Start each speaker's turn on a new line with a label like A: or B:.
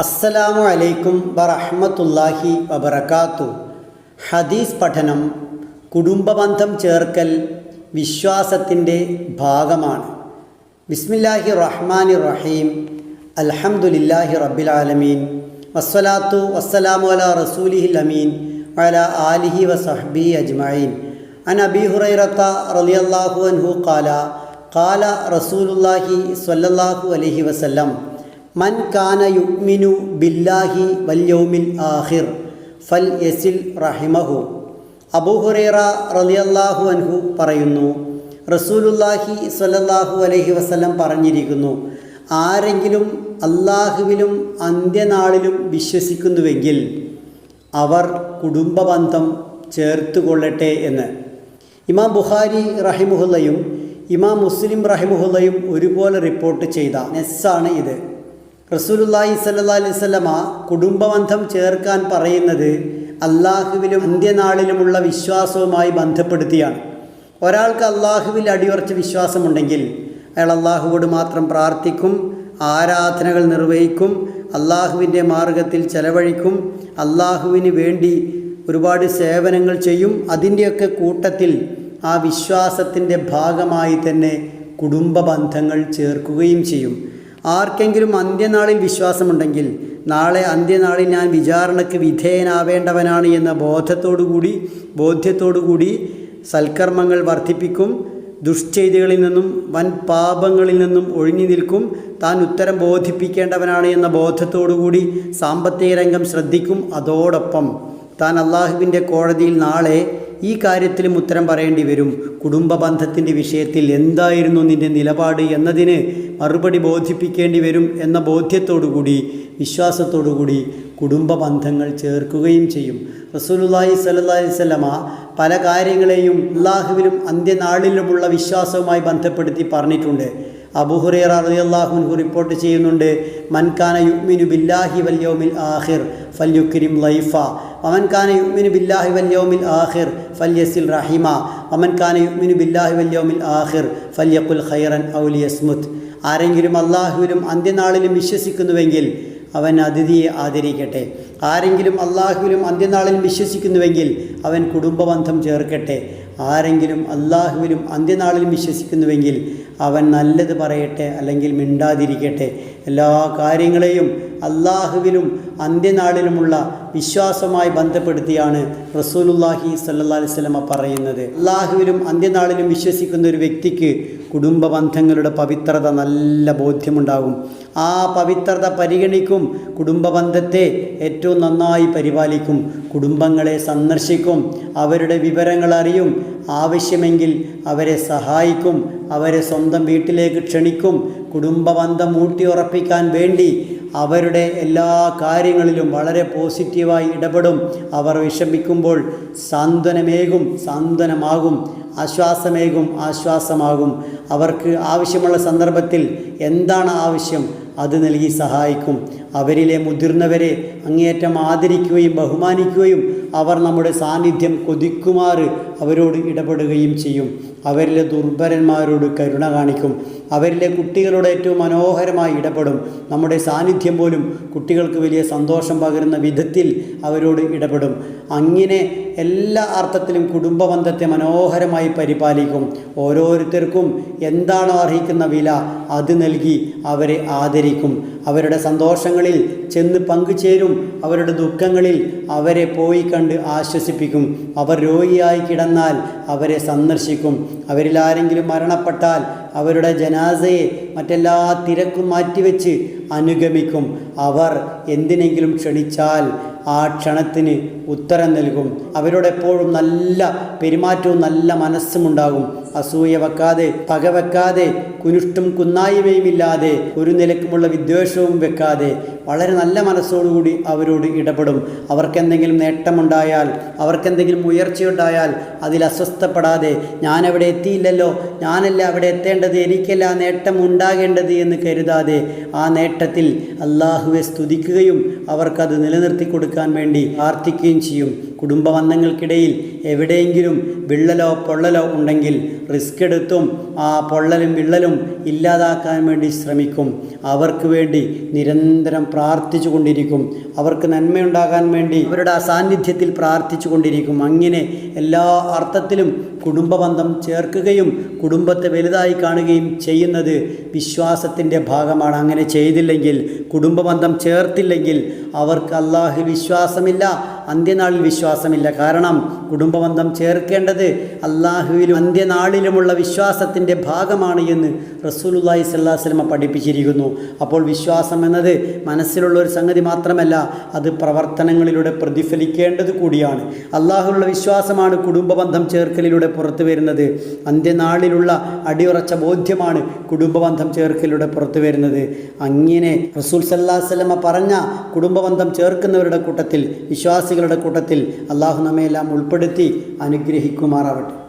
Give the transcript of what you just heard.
A: അസ്സലാമു അലൈക്കും വറഹ്മത്തുള്ളാഹി വബറകാത്തു. ഹദീസ് പഠനം കുടുംബബന്ധം ചേർക്കൽ വിശ്വാസത്തിന്റെ ഭാഗമാണ്. ബിസ്മില്ലാഹി റഹ്മാനി റഹീം. അൽഹംദുലില്ലാഹി റബ്ബിൽ ആലമീൻ. വസ്സലാത്തു വസ്സലാമു അല റസൂലിഹി അമീൻ. വല ആലിഹി വസഹ്ബി അജ്മഈൻ. അൻ അബി ഹുറൈറത്ത റളിയല്ലാഹു അൻഹു ഖാല. ഖാല റസൂലുള്ളാഹി സ്വല്ലല്ലാഹു അലൈഹി വസല്ലം. മൻ കാന യുഗ്മിനു ബില്ലാഹി വല്യൗമിൽ ആഹിർ ഫൽ യസിൽ റഹിമഹു. അബൂഹുറേറ റളിയല്ലാഹു അൻഹു പറയുന്നു റസൂലുല്ലാഹി സ്വല്ലല്ലാഹു അലൈഹി വസ്ലം പറഞ്ഞിരിക്കുന്നു ആരെങ്കിലും അള്ളാഹുവിലും അന്ത്യനാളിലും വിശ്വസിക്കുന്നുവെങ്കിൽ അവർ കുടുംബബന്ധം ചേർത്തുകൊള്ളട്ടെ എന്ന്. ഇമാം ബുഖാരി റഹിമുഹുല്ലയും ഇമാം മുസ്ലിം റഹിമുഹുല്ലയും ഒരുപോലെ റിപ്പോർട്ട് ചെയ്ത നെസ്സാണ് ഇത്. റസൂലുല്ലാഹി സല്ലാ അലൈഹി സ്വലമ കുടുംബബന്ധം ചേർക്കാൻ പറയുന്നത് അള്ളാഹുവിലും അന്ത്യനാളിലുമുള്ള വിശ്വാസവുമായി ബന്ധപ്പെടുത്തിയാണ്. ഒരാൾക്ക് അള്ളാഹുവിൽ അടിയുറച്ച വിശ്വാസമുണ്ടെങ്കിൽ അയാൾ അള്ളാഹുവോട് മാത്രം പ്രാർത്ഥിക്കും ആരാധനകൾ നിർവഹിക്കും അള്ളാഹുവിന്റെ മാർഗത്തിൽ ചെലവഴിക്കും അള്ളാഹുവിന് വേണ്ടി ഒരുപാട് സേവനങ്ങൾ ചെയ്യും. അതിന്റെയൊക്കെ കൂട്ടത്തിൽ ആ വിശ്വാസത്തിന്റെ ഭാഗമായി തന്നെ കുടുംബ ബന്ധങ്ങൾ ചേർക്കുകയും ചെയ്യും. ആർക്കെങ്കിലും അന്ത്യനാളിൽ വിശ്വാസമുണ്ടെങ്കിൽ നാളെ അന്ത്യനാളിൽ ഞാൻ വിചാരണയ്ക്ക് വിധേയനാവേണ്ടവനാണ് എന്ന ബോധത്തോടുകൂടി ബോധ്യത്തോടുകൂടി സൽക്കർമ്മങ്ങൾ വർദ്ധിപ്പിക്കും. ദുഷ്ചെയ്തികളിൽ നിന്നും വൻ പാപങ്ങളിൽ നിന്നും ഒഴിഞ്ഞു നിൽക്കും. താൻ ഉത്തരം ബോധിപ്പിക്കേണ്ടവനാണ് എന്ന ബോധത്തോടുകൂടി സാമ്പത്തിക രംഗം ശ്രദ്ധിക്കും. അതോടൊപ്പം താൻ അള്ളാഹുവിന്റെ കോടതിയിൽ നാളെ ഈ കാര്യത്തിലും ഉത്തരം പറയേണ്ടി വരും. കുടുംബ ബന്ധത്തിന്റെ വിഷയത്തിൽ എന്തായിരുന്നു നിന്റെ നിലപാട് എന്നതിന് മറുപടി ബോധിപ്പിക്കേണ്ടി വരും എന്ന ബോധ്യത്തോടുകൂടി വിശ്വാസത്തോടുകൂടി കുടുംബ ബന്ധങ്ങൾ ചേർക്കുകയും ചെയ്യും. റസൂലുല്ലാഹി അലൈഹി വല്ലമ പല കാര്യങ്ങളെയും അള്ളാഹുവിലും അന്ത്യനാളിലുമുള്ള വിശ്വാസവുമായി ബന്ധപ്പെടുത്തി പറഞ്ഞിട്ടുണ്ട്. അബുഹുറേറ റളിയല്ലാഹുൻഹു റിപ്പോർട്ട് ചെയ്യുന്നുണ്ട് മൻകാന യുഗ്മിനു ബില്ലാഹി വല്യോമിൽ ആഹിർ ഫല്യുക്രിം ലൈഫ. അമൻകാന യുഗ്മിനു ബില്ലാഹി വല്യോമിൽ ആഹിർ ഫല്യസിൽ റഹിമ. അമൻകാന യുഗ്മിനു ബില്ലാഹി വല്യോമിൽ ആഹിർ ഫല്യഖുൽ ഖൈറൻ ഔലിയസ്മുത്ത് ആരെങ്കിലും അള്ളാഹുവിലും അന്ത്യനാളിലും വിശ്വസിക്കുന്നുവെങ്കിൽ അവൻ അതിഥിയെ ആദരിക്കട്ടെ. ആരെങ്കിലും അള്ളാഹുവിലും അന്ത്യനാളിൽ വിശ്വസിക്കുന്നുവെങ്കിൽ അവൻ കുടുംബബന്ധം ചേർക്കട്ടെ. ആരെങ്കിലും അള്ളാഹുവിലും അന്ത്യനാളിലും വിശ്വസിക്കുന്നുവെങ്കിൽ അവൻ നല്ലത് പറയട്ടെ അല്ലെങ്കിൽ മിണ്ടാതിരിക്കട്ടെ. എല്ലാ കാര്യങ്ങളെയും അള്ളാഹുവിലും അന്ത്യനാളിലുമുള്ള വിശ്വാസവുമായി ബന്ധപ്പെടുത്തിയാണ് റസൂലുല്ലാഹി സല്ലാ വല്ലമ പറയുന്നത്. അള്ളാഹുവിലും അന്ത്യനാളിലും വിശ്വസിക്കുന്ന ഒരു വ്യക്തിക്ക് കുടുംബ ബന്ധങ്ങളുടെ പവിത്രത നല്ല ബോധ്യമുണ്ടാകും. ആ പവിത്രത പരിഗണിക്കും കുടുംബ ബന്ധത്തെ ഏറ്റവും നന്നായി പരിപാലിക്കും കുടുംബങ്ങളെ സന്ദർശിക്കും അവരുടെ വിവരങ്ങൾ അറിയും ആവശ്യമെങ്കിൽ അവരെ സഹായിക്കും അവരെ സ്വന്തം വീട്ടിലേക്ക് ക്ഷണിക്കും കുടുംബബന്ധം ഊട്ടിയുറപ്പിക്കാൻ വേണ്ടി അവരുടെ എല്ലാ കാര്യങ്ങളിലും വളരെ പോസിറ്റീവായി ഇടപെടും. അവർ വിഷമിക്കുമ്പോൾ സാന്ത്വനമേകും സാന്ത്വനമാകും ആശ്വാസമേകും ആശ്വാസമാകും. അവർക്ക് ആവശ്യമുള്ള സന്ദർഭത്തിൽ എന്താണ് ആവശ്യം? അത് നൽകി സഹായിക്കും. അവരിലെ മുതിർന്നവരെ അങ്ങേയറ്റം ആദരിക്കുകയും ബഹുമാനിക്കുകയും അവർ നമ്മുടെ സാന്നിധ്യം കൊതിക്കുമാറ് അവരോട് ഇടപെടുകയും ചെയ്യും. അവരിലെ ദുർബലന്മാരോട് കരുണ കാണിക്കും. അവരിലെ കുട്ടികളോട് ഏറ്റവും മനോഹരമായി ഇടപെടും. നമ്മുടെ സാന്നിധ്യം പോലും കുട്ടികൾക്ക് വലിയ സന്തോഷം പകരുന്ന വിധത്തിൽ അവരോട് ഇടപെടും. അങ്ങനെ എല്ലാ അർത്ഥത്തിലും കുടുംബബന്ധത്തെ മനോഹരമായി പരിപാലിക്കും. ഓരോരുത്തർക്കും എന്താണോ അർഹിക്കുന്ന വില അത് നൽകി അവരെ ആദരിക്കും. അവരുടെ സന്തോഷങ്ങളിൽ ചെന്ന് പങ്കുചേരും. അവരുടെ ദുഃഖങ്ങളിൽ അവരെ പോയി കണ്ട് ആശ്വസിപ്പിക്കും. അവർ രോഗിയായി കിടന്നാൽ അവരെ സന്ദർശിക്കും. അവരിൽ ആരെങ്കിലും മരണപ്പെട്ടാൽ അവരുടെ ജനാസയെ മറ്റെല്ലാ തിരക്കും മാറ്റിവെച്ച് അനുഗമിക്കും. അവർ എന്തിനെങ്കിലും ക്ഷണിച്ചാൽ ആ ക്ഷണത്തിന് ഉത്തരം നൽകും. അവരോടെപ്പോഴും നല്ല പെരുമാറ്റവും നല്ല മനസ്സുമുണ്ടാകും. അസൂയ വെക്കാതെ പക വെക്കാതെ കുനിഷ്ടും കുന്നായ്മയും ഇല്ലാതെ ഒരു നിലക്കുമുള്ള വിദ്വേഷവും വെക്കാതെ വളരെ നല്ല മനസ്സോടുകൂടി അവരോട് ഇടപെടും. അവർക്കെന്തെങ്കിലും നേട്ടമുണ്ടായാൽ അവർക്കെന്തെങ്കിലും ഉയർച്ചയുണ്ടായാൽ അതിൽ അസ്വസ്ഥപ്പെടാതെ ഞാൻ അവിടെ എത്തിയില്ലല്ലോ ഞാനല്ല അവിടെ എത്തേണ്ടത് എനിക്കല്ല ആ നേട്ടം ഉണ്ടാകേണ്ടത്? എന്ന് കരുതാതെ ആ നേട്ടത്തിൽ അള്ളാഹുവെ സ്തുതിക്കുകയും അവർക്കത് നിലനിർത്തി കൊടുക്കാൻ വേണ്ടി പ്രാർത്ഥിക്കുകയും ചെയ്യും. കുടുംബ ബന്ധങ്ങൾക്കിടയിൽ എവിടെയെങ്കിലും വിള്ളലോ പൊള്ളലോ ഉണ്ടെങ്കിൽ റിസ്ക് എടുത്തും ആ പൊള്ളലും വിള്ളലും ഇല്ലാതാക്കാൻ വേണ്ടി ശ്രമിക്കും. അവർക്ക് വേണ്ടി നിരന്തരം പ്രാർത്ഥിച്ചു കൊണ്ടിരിക്കും അവർക്ക് നന്മയുണ്ടാകാൻ വേണ്ടി അവരുടെ സാന്നിധ്യത്തിൽ പ്രാർത്ഥിച്ചു കൊണ്ടിരിക്കും അങ്ങനെ എല്ലാ അർത്ഥത്തിലും കുടുംബബന്ധം ചേർക്കുകയും കുടുംബത്തെ വലുതായി കാണുകയും ചെയ്യുന്നത് വിശ്വാസത്തിന്റെ ഭാഗമാണ്. അങ്ങനെ ചെയ്തില്ലെങ്കിൽ കുടുംബബന്ധം ചേർത്തില്ലെങ്കിൽ അവർക്ക് അള്ളാഹു വിശ്വാസമില്ല. അന്ത്യനാളിൽ വിശ്വാസമില്ല. കാരണം കുടുംബബന്ധം ചേർക്കേണ്ടത് അള്ളാഹുവിലും അന്ത്യനാളിലുമുള്ള വിശ്വാസത്തിന്റെ ഭാഗമാണ് എന്ന് റസൂലുല്ലാഹി സ്വല്ലാ വസ്ലമ പഠിപ്പിച്ചിരിക്കുന്നു. അപ്പോൾ വിശ്വാസം എന്നത് മനസ്സിലുള്ള ഒരു സംഗതി മാത്രമല്ല അത് പ്രവർത്തനങ്ങളിലൂടെ പ്രതിഫലിക്കേണ്ടത് കൂടിയാണ്. അള്ളാഹുലുള്ള വിശ്വാസമാണ് കുടുംബബന്ധം ചേർക്കലിലൂടെ പുറത്തു വരുന്നത്. അന്ത്യനാളിലുള്ള അടിയുറച്ച ബോധ്യമാണ് കുടുംബബന്ധം ചേർക്കലിലൂടെ പുറത്തു വരുന്നത്. അങ്ങനെ റസൂൽ സല്ലാ വല്ലമ പറഞ്ഞ കുടുംബബന്ധം ചേർക്കുന്നവരുടെ കൂട്ടത്തിൽ വിശ്വാസികളുടെ കൂട്ടത്തിൽ അള്ളാഹു നമ്മയെല്ലാം ഉൾപ്പെടുത്തി അനുഗ്രഹിക്കുമാറാവട്ടെ.